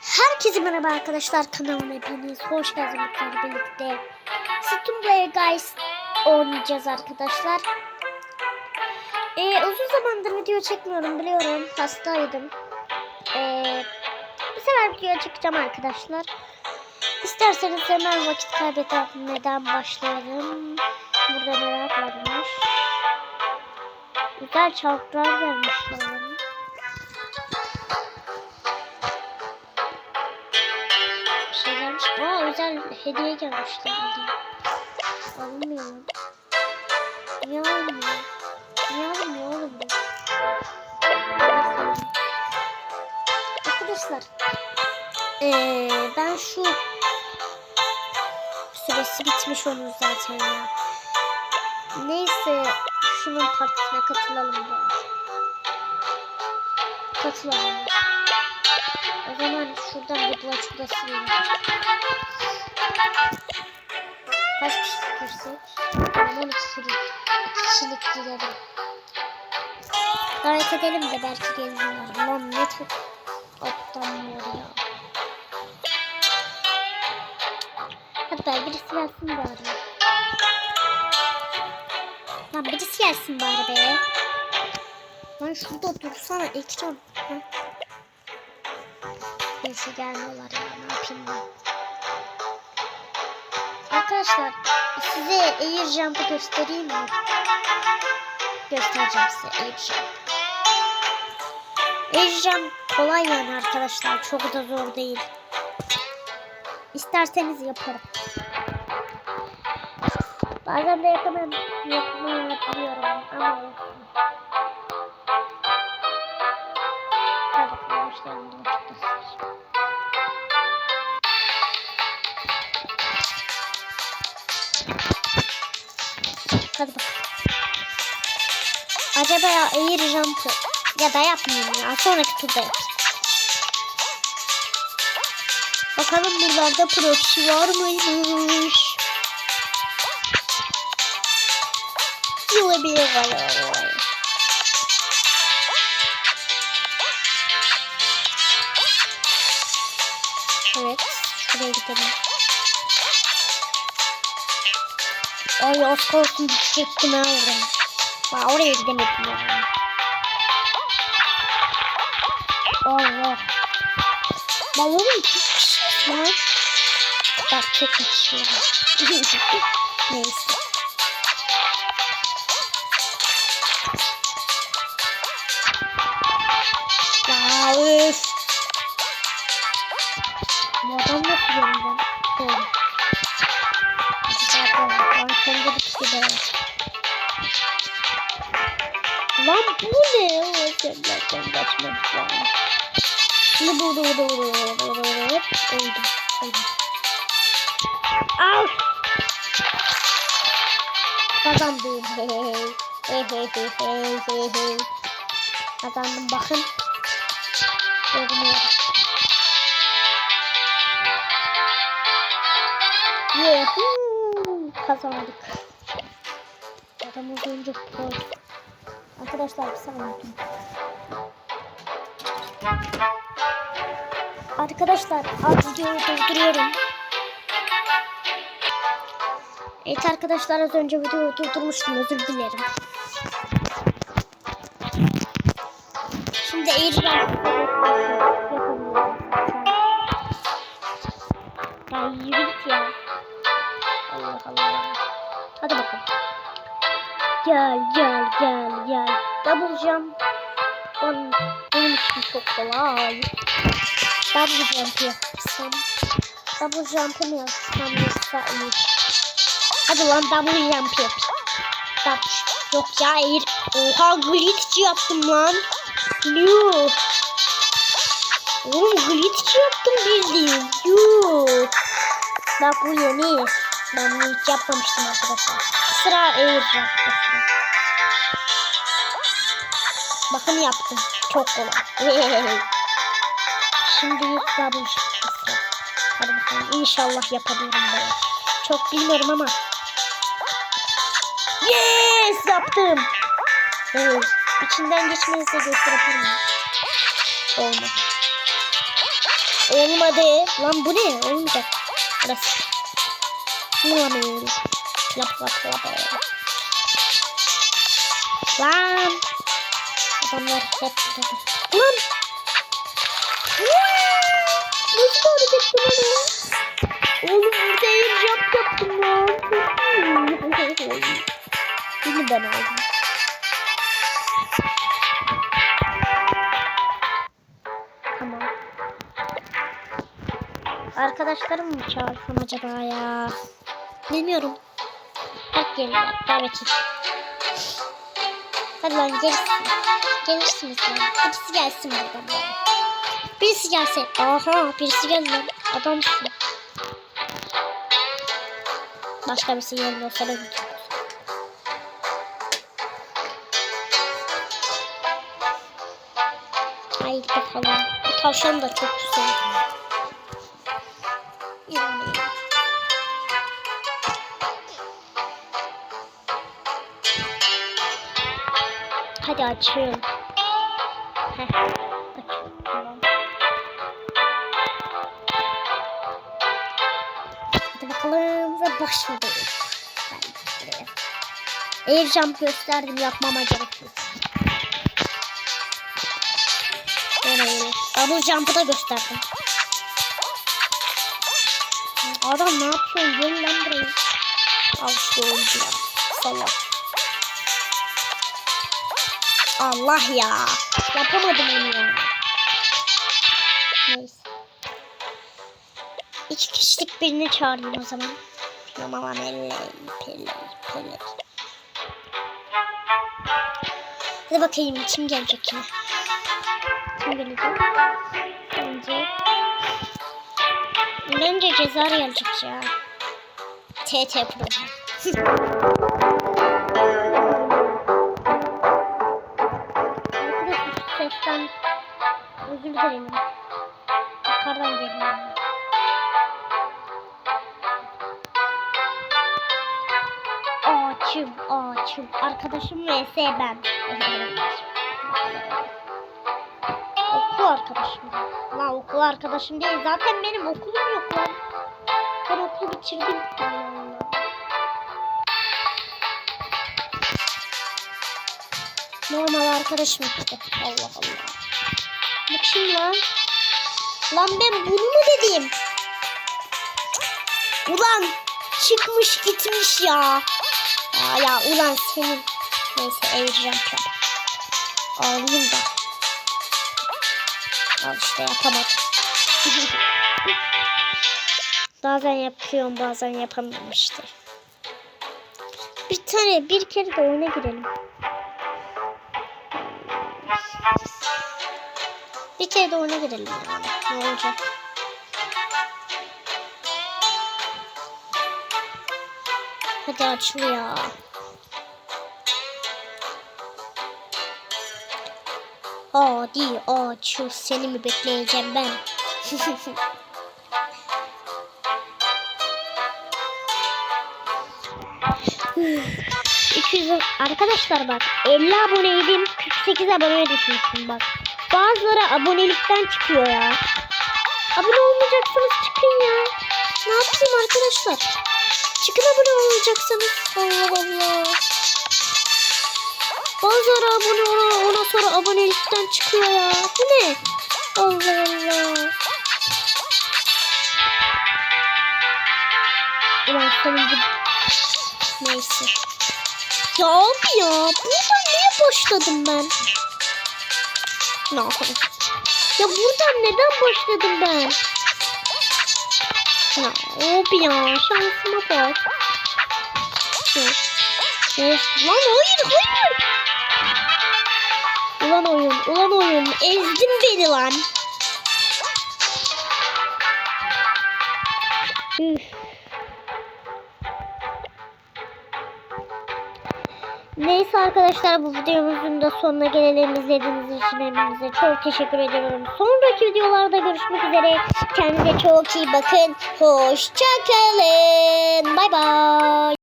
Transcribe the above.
Herkese merhaba arkadaşlar kanalıma hepiniz hoş geldiniz birlikte Stumblr Guys oynayacağız arkadaşlar. Ee, uzun zamandır video çekmiyorum biliyorum hastaydım. Ee, bu sefer video çekeceğim arkadaşlar. İsterseniz hemen vakit kaybetmeden başlayalım. Burada neler varmış. Güzel çarklar vermişler. Bir Aa özel hediye gelmişler. Alınmıyor. Niye alınmıyor? Niye alınmıyor oğlum bu? Arkadaşlar. Ee, ben şu süresi bitmiş onun zaten ya. Neyse şunun partisine katılalım bari. Katılalım. O zaman şuradan bir bulaşık odası verelim. Kaç kişi girsek? 12 kişilik. 2 kişilik girelim. Davet edelim de belki gelirler. Lan ne çok aptallar ya. Hatta birisi gelsin bari. Lan birisi gelsin bari be. Lan şurada dursana. Ha? Neyse gelmiyorlar ya ne yapayım Arkadaşlar size Air Jump'ı göstereyim mi? Göstereceğim size Air Jump. Air Jump kolay yani arkadaşlar çok da zor değil. İsterseniz yaparım. Bazen de yapamam. Yapmayabiliyorum ama olsun. Hadi Acaba ya air jump'ı ya da yapmayayım ya. Sonraki turda yapayım. Bakalım buralarda proxy var mıymış? Olabilir var. Evet. Şuraya gidelim. Ay az kalsın düşecektim ha oraya. Aa, oraya gidemedim ya. Allah. Lan oğlum çok kişi lan. Bak çok kişi Neyse. Ya üf. Bu adam nasıl yanında? Doğru. Ben sonunda bitti be. Lan bu ne? O sebeplerden kaçmak lazım. Şimdi burada burada burada burada burada hep öldüm. Öldüm. Al. Kazandım. Hey hey hey hey hey hey hey hey. Kazandım bakın. Görünüyor. Yehuu. Kazandık. Adamı görünce koyduk. Arkadaşlar bir saniye. Arkadaşlar az videoyu durduruyorum. Evet arkadaşlar az önce videoyu durdurmuştum özür dilerim. Şimdi eğileceğim. Gel gel gel gel. Double jump. Ben, benim için çok kolay. Double jump yapsam. Double jump mı yapsam yoksa iyi. Hadi lan double jump yap. Yok ya eğir. Oha glitch yaptım lan. Yuh. Oğlum glitch yaptım bildiğin. Yuh. Bak bu yeni. Ben bunu hiç yapmamıştım arkadaşlar. Sıra sıra. Bakın yaptım. Çok kolay. Şimdi jump'ta sıra. Hadi bakalım. İnşallah yapabilirim böyle. Çok bilmiyorum ama. Yes! Yaptım. Evet. İçinden geçmenizi gösterebilirim. Olmadı. Olmadı. Lan bu ne? Olmayacak. Burası. Bulamıyorum. Lap lap lap. Lan. Adamlar hep burada. Lan. Nasıl hareket lan? Oğlum burada el jump yaptım lan. Bunu ben aldım. Arkadaşlarım mı çağırsam acaba ya? Bilmiyorum. Gel bakayım. Hadi lan gelirsin. Gelirsiniz lan. Hepsi gelsin buradan bana. Birisi gelse. Aha birisi geldi lan. Adamsın. Başka birisi ben gidiyorum. Haydi bakalım. Bu tavşan da çok güzel. Hadi açıyorum. Hadi bakalım ve başlıyoruz. Air jump gösterdim yapmama gerek yok. Böyle. Double jump'ı da gösterdim. Adam ne yapıyor? Gelin lan buraya. Al işte oyuncu ya. Salak. Allah ya. Yapamadım onu ya. Neyse. İki kişilik birini çağırayım o zaman. Mama melle pelle pelle. Hadi bakayım kim gelecek yine. Kim gelecek? Bence. Bence Cezar gelecek ya. TT Pro. özür dilerim. Yukarıdan. Açım, açım. Arkadaşım vs ben. okul arkadaşım. Lan okul arkadaşım değil. Zaten benim okulum yok lan. Ben okulu bitirdim. Normal arkadaşım işte. Allah Allah. Bu kim lan? Lan ben bunu mu dedim? Ulan çıkmış gitmiş ya. Aa, ya ulan senin. Neyse evireceğim tabi. Ağlayayım da. Al işte yapamadım. bazen yapıyorum bazen yapamıyorum işte. Bir tane bir kere de oyuna girelim. Bir kere de oyuna girelim. Ne olacak? Hadi açıl ya. Hadi açıl. Seni mi bekleyeceğim ben? 200 arkadaşlar bak 50 aboneydim 48 aboneye düşmüşüm bak. Bazıları abonelikten çıkıyor ya. Abone olmayacaksanız çıkın ya. Ne yapayım arkadaşlar? Çıkın abone olmayacaksanız. Allah Allah. Bazıları abone ona, ona sonra abonelikten çıkıyor ya. Bu ne? Allah Allah. Ulan gibi. Neyse. Ya abi ya. Buradan niye başladım ben? Ne yapalım? Ya buradan neden başladım ben? Ya abi ya. Şansıma bak. Of. Lan hayır hayır. Ulan oyun. Ulan oyun. Ezdin beni lan. Üf. Neyse arkadaşlar bu videomuzun da sonuna gelelim. İzlediğiniz için hepinize çok teşekkür ediyorum. Sonraki videolarda görüşmek üzere. Kendinize çok iyi bakın. Hoşçakalın. Bay bay.